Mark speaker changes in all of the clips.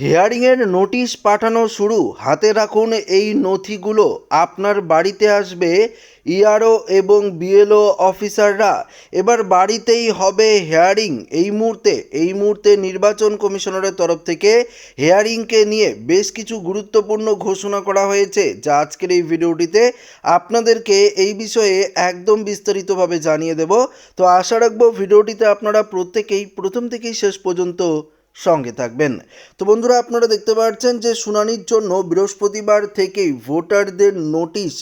Speaker 1: হিয়ারিংয়ের notice পাঠানো শুরু। হাতে রাখুন এই নথিগুলো। আপনার বাড়িতে আসবে ইআরও এবং বিএলও অফিসাররা। এবার বাড়িতেই হবে হেয়ারিং। এই মুহূর্তে এই মুহূর্তে নির্বাচন কমিশনারের তরফ থেকে হেয়ারিংকে নিয়ে বেশ কিছু গুরুত্বপূর্ণ ঘোষণা করা হয়েছে। যা আজকের এই ভিডিওটিতে আপনাদেরকে এই বিষয়ে একদম বিস্তারিতভাবে জানিয়ে দেব। তো আশা রাখব ভিডিওটিতে আপনারা প্রত্যেকেই, প্রথম থেকেই শেষ পর্যন্ত সঙ্গে থাকবেন। তো বন্ধুরা আপনারা দেখতে পাচ্ছেন যে শুনানির জন্য বৃহস্পতিবার থেকেই ভোটারদের নোটিশ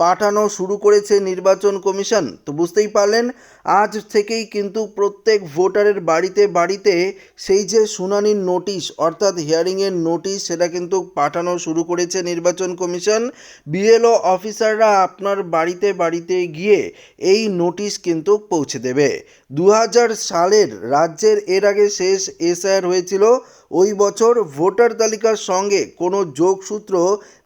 Speaker 1: পাঠানো শুরু করেছে নির্বাচন কমিশন। তো বুঝতেই পারলেন, আজ থেকেই কিন্তু প্রত্যেক ভোটারের বাড়িতে বাড়িতে সেই যে শুনানির নোটিশ, অর্থাৎ হিয়ারিংয়ের নোটিশ, সেটা কিন্তু পাঠানো শুরু করেছে নির্বাচন কমিশন। বিএলও অফিসাররা আপনার বাড়িতে বাড়িতে গিয়ে এই নোটিশ কিন্তু পৌঁছে দেবে। দু হাজার সালের রাজ্যের এর আগে শেষ এসআইআর হয়েছিল ওই বছর ভোটার তালিকার সঙ্গে কোনো যোগসূত্র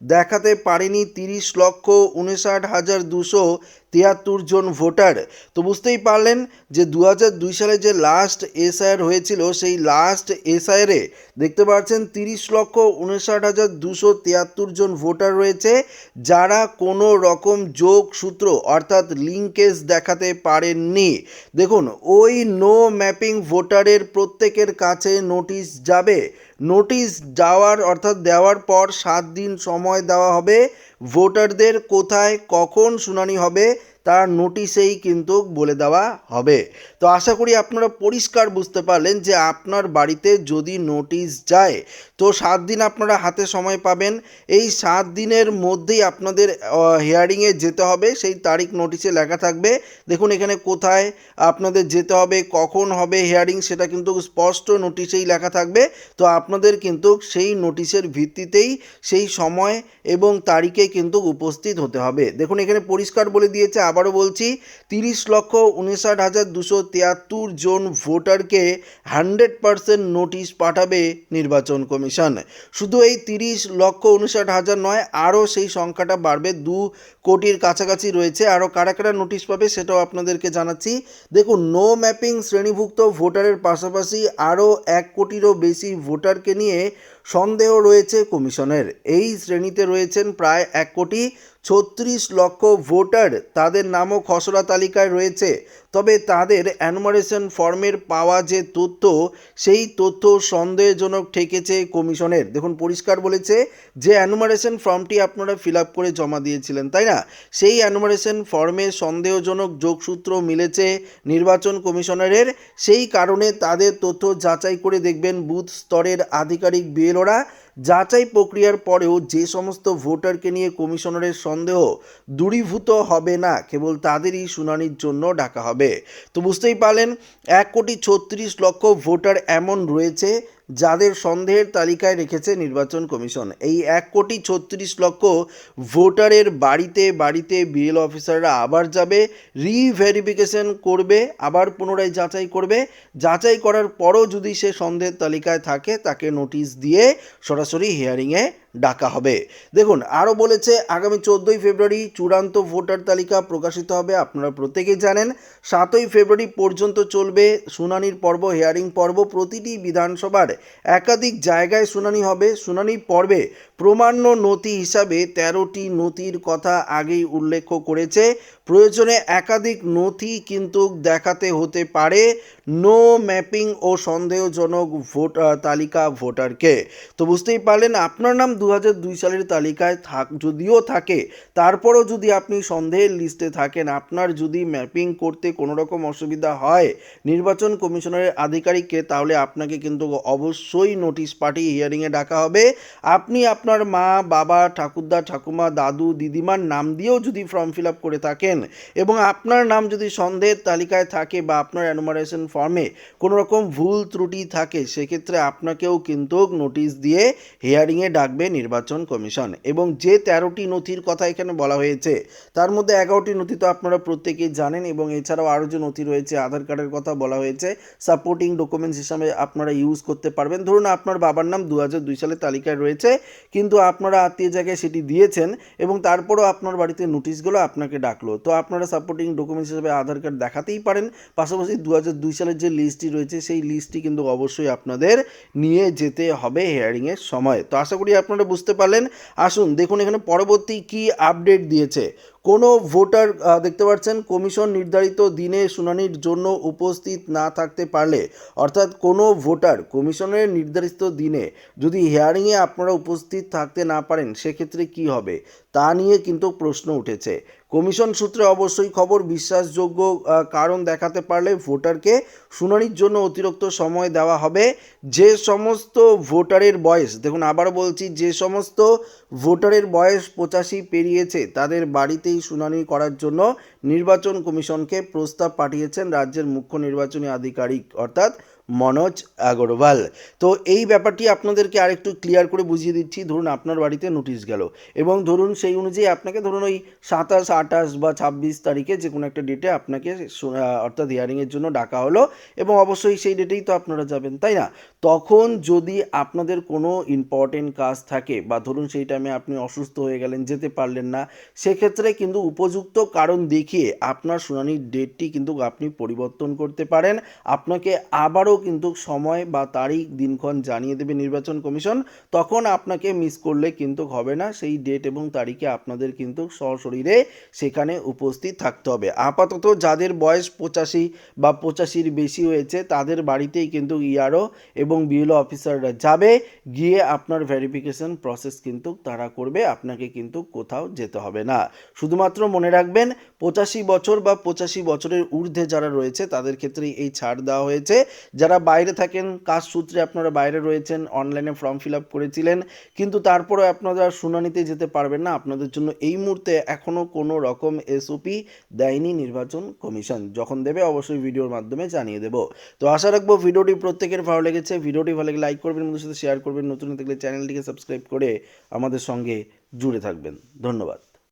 Speaker 1: দেখাতে পারেনি তিরিশ লক্ষ উনষাট হাজার দুশো তিয়াত্তর জন ভোটার। তো বুঝতেই পারলেন যে দু দুই সালে যে লাস্ট এসআইআর হয়েছিল, সেই লাস্ট এসআইআরে দেখতে পাচ্ছেন তিরিশ লক্ষ উনষাট হাজার দুশো তিয়াত্তর জন ভোটার রয়েছে, যারা কোনো রকম যোগ সূত্র অর্থাৎ লিঙ্কেজ দেখাতে পারেননি। দেখুন, ওই নো ম্যাপিং ভোটারের প্রত্যেকের কাছে নোটিশ যাবে। নোটিশ যাওয়ার অর্থাৎ দেওয়ার পর সাত দিন সময় দেওয়া হবে। ভোটারদের কোথায়, কখন শুনানি হবে তার নোটিশেই কিন্তু বলে দেওয়া হবে। তো আশা করি আপনারা পরিষ্কার বুঝতে পারলেন যে আপনার বাড়িতে যদি নোটিশ যায়, তো সাত দিন আপনারা হাতে সময় পাবেন। এই সাত দিনের মধ্যেই আপনাদের হিয়ারিংয়ে যেতে হবে। সেই তারিখ নোটিশে লেখা থাকবে। দেখুন এখানে কোথায় আপনাদের যেতে হবে, কখন হবে হিয়ারিং সেটা কিন্তু স্পষ্ট নোটিশেই লেখা থাকবে। তো আপনাদের কিন্তু সেই নোটিশের ভিত্তিতেই সেই সময় এবং তারিখে কিন্তু উপস্থিত হতে হবে। দেখুন এখানে পরিষ্কার বলে দিয়েছে আবারও বলছি, তিরিশ লক্ষ উনষাট হাজার দুশো তিয়াত্তর জন ভোটারকে হান্ড্রেড পারসেন্ট নোটিশ পাঠাবে নির্বাচন কমিশন। শুধু এই তিরিশ লক্ষ উনষাট হাজার নয়, আরও সেই সংখ্যাটা বাড়বে। দু কোটির কাছাকাছি রয়েছে। আরও কারা কারা নোটিশ পাবে সেটাও আপনাদেরকে জানাচ্ছি। দেখুন নো ম্যাপিং শ্রেণীভুক্ত ভোটারের পাশাপাশি আরও এক কোটিরও বেশি ভোটারকে নিয়ে সন্দেহ রয়েছে কমিশনের। এই শ্রেণীতে রয়েছেন প্রায় এক কোটি ছত্রিশ লক্ষ ভোটার তাদের নামও খসড়া তালিকায় রয়েছে। তবে তাদের অ্যানুমারেশন ফর্মের পাওয়া যে তথ্য, সেই তথ্য সন্দেহজনক ঠেকেছে কমিশনের। দেখুন, পরিষ্কার বলেছে যে অ্যানুমারেশন ফর্মটি আপনারা ফিল আপ করে জমা দিয়েছিলেন, তাই না? সেই অ্যানুমারেশন ফর্মে সন্দেহজনক যোগসূত্র মিলেছে নির্বাচন কমিশনারের। সেই কারণে তাদের তথ্য যাচাই করে দেখবেন বুথ স্তরের আধিকারিক বিএলওরা। যাচাই প্রক্রিয়ার পরেও যে সমস্ত ভোটারকে নিয়ে কমিশনারের সন্দেহ দূরীভূত হবে না, কেবল তাদেরই শুনানির জন্য ডাকা হবে। তো বুঝতেই পারলেন, এক কোটি ছত্রিশ লক্ষ ভোটার এমন রয়েছে যাদের সন্দেহের তালিকায় রেখেছে নির্বাচন কমিশন। এই এক কোটি ছত্রিশ লক্ষ ভোটারের বাড়িতে বাড়িতে বিএল অফিসাররা আবার যাবে, রিভেরিফিকেশন করবে, আবার পুনরায় যাচাই করবে। যাচাই করার পরও যদি সে সন্দেহের তালিকায় থাকে, তাকে নোটিশ দিয়ে সরাসরি হিয়ারিংয়ে ডাকা হবে। দেখুন, আরও বলেছে, আগামী চোদ্দোই ফেব্রুয়ারি চূড়ান্ত ভোটার তালিকা প্রকাশিত হবে, আপনারা প্রত্যেকেই জানেন। সাতই ফেব্রুয়ারি পর্যন্ত চলবে শুনানির পর্ব হিয়ারিং পর্ব, প্রতিটি বিধানসভার একাধিক জায়গায় শুনানি হবে। শুনানি পর্বে প্রমাণ্য নথি হিসাবে তেরোটি নথির কথা আগেই উল্লেখ করেছে। প্রয়োজনে একাধিক নথি কিন্তু দেখাতে হতে পারে। নো ম্যাপিং ও সন্দেহজনক ভোট তালিকা ভোটারকে। তো বুঝতেই পারলেন, আপনার নাম দু সালের তালিকায় থাক, যদিও থাকে, তারপরও যদি আপনি সন্দেহের লিস্টে থাকেন, আপনার যদি ম্যাপিং করতে কোনো রকম অসুবিধা হয়, নির্বাচন কমিশনারের আধিকারিককে, তাহলে আপনাকে কিন্তু অবশ্যই নোটিশ পাঠিয়ে হিয়ারিংয়ে ডাকা হবে। আপনি আপনার মা, বাবা, ঠাকুরদা, ঠাকুমা, দাদু, দিদিমার নাম দিয়েও যদি ফর্ম ফিল আপ করে থাকেন এবং আপনার নাম যদি সন্দেহের তালিকায় থাকে বা আপনার অ্যানুমারেশন ফর্মে কোনো রকম ভুল ত্রুটি থাকে, সেক্ষেত্রে আপনাকেও কিন্তু নোটিশ দিয়ে হিয়ারিংয়ে ডাকবে। নির্বাচন কমিশন এবং যে তেরোটি নথির কথা এখানে বলা হয়েছে, তার মধ্যে এগারোটি নথি তো আপনারা প্রত্যেকেই জানেন এবং এছাড়াও আরও যে নথি রয়েছে, আধার কার্ডের কথা বলা হয়েছে, সাপোর্টিং ডকুমেন্টস হিসাবে আপনারা ইউজ করতে পারবেন। ধরুন আপনার বাবার নাম দু দুই সালের তালিকায় রয়েছে, কিন্তু আপনারা আত্মীয় জায়গায় সেটি দিয়েছেন এবং তারপরও আপনার বাড়িতে নোটিশগুলো আপনাকে ডাকলো। তো আপনারা সাপোর্টিং ডকুমেন্টস হিসেবে আধার কার্ড দেখাতেই পারেন। পাশাপাশি দু দুই সালের যে লিস্টটি রয়েছে, সেই লিস্টটি কিন্তু অবশ্যই আপনাদের নিয়ে যেতে হবে হেয়ারিংয়ের সময়। তো আশা করি আপনারা বুঝতে পারলেন। আসুন দেখুন এখানে পরবর্তী কি আপডেট দিয়েছে। কোনো ভোটার দেখতে পাচ্ছেন, কমিশন নির্ধারিত দিনে শুনানির জন্য উপস্থিত না থাকতে পারলে, অর্থাৎ কোনো ভোটার কমিশনের নির্ধারিত দিনে যদি হিয়ারিংয়ে আপনারা উপস্থিত থাকতে না পারেন, সেক্ষেত্রে কি হবে? তা নিয়ে কিন্তু প্রশ্ন উঠেছে। কমিশন সূত্রে অবশ্যই খবর, বিশ্বাসযোগ্য কারণ দেখাতে পারলে ভোটারকে শুনানির জন্য অতিরিক্ত সময় দেওয়া হবে। যে সমস্ত ভোটারের বয়স, দেখুন আবার বলছি, যে সমস্ত ভোটারের বয়স পঁচাশি পেরিয়েছে, তাদের বাড়িতেই শুনানি করার জন্য নির্বাচন কমিশনকে প্রস্তাব পাঠিয়েছেন রাজ্যের মুখ্য নির্বাচনী আধিকারিক, অর্থাৎ মনোজ আগরওয়াল। তো এই ব্যাপারটি আপনাদেরকে আরেকটু ক্লিয়ার করে বুঝিয়ে দিচ্ছি। ধরুন আপনার বাড়িতে নোটিশ গেল এবং ধরুন সেই অনুযায়ী আপনাকে ধরুন ওই সাতাশ, আঠাশ বা ছাব্বিশ তারিখে যে কোনো একটা ডেটে আপনাকে অর্থাৎ হিয়ারিংয়ের জন্য ডাকা হলো এবং অবশ্যই সেই ডেটেই তো আপনারা যাবেন, তাই না? তখন যদি আপনাদের কোনো ইম্পর্টেন্ট কাজ থাকে বা ধরুন সেই টাইমে আপনি অসুস্থ হয়ে গেলেন, যেতে পারলেন না, সেক্ষেত্রে কিন্তু উপযুক্ত কারণ দেখিয়ে আপনার শুনানির ডেটটি কিন্তু আপনি পরিবর্তন করতে পারেন। আপনাকে আবারও কিন্তু সময় বা তারিখ, দিনক্ষণ জানিয়ে দেবে নির্বাচন কমিশন। তখন আপনাকে মিস করলে কিন্তু হবে না, সেই ডেট এবং তারিখে আপনাদের কিন্তু সশরীরে সেখানে উপস্থিত থাকতে হবে। আপাতত যাদের বয়স পঁচাশি বা পঁচাশির বেশি হয়েছে, তাদের বাড়িতেই কিন্তু ইআরও এবং বিএলও অফিসাররা যাবে, গিয়ে আপনার ভেরিফিকেশন প্রসেস কিন্তু তারা করবে, আপনাকে কিন্তু কোথাও যেতে হবে না। শুধুমাত্র মনে রাখবেন, পঁচাশি বছর বা পঁচাশি বছরের ঊর্ধ্বে যারা রয়েছে, তাদের ক্ষেত্রে এই ছাড় দেওয়া হয়েছে। যারা বাইরে থাকেন, কাজ সূত্রে আপনারা বাইরে রয়েছেন অনলাইনে ফর্ম ফিল আপ করেছিলেন, কিন্তু তারপরে আপনারা শুনানিতে যেতে পারবেন না, আপনাদের জন্য এই মুহূর্তে এখনও কোনো রকম এসওপি দেয়নি নির্বাচন কমিশন। যখন দেবে অবশ্যই ভিডিওর মাধ্যমে জানিয়ে দেবো। তো আশা রাখব, ভিডিওটি প্রত্যেকের ভালো লেগেছে। ভিডিওটি ভালো লাগলে লাইক করবেন, বন্ধুদের সাথে শেয়ার করবেন, নতুন থাকলে চ্যানেলটিকে সাবস্ক্রাইব করে আমাদের সঙ্গে জুড়ে থাকবেন। ধন্যবাদ।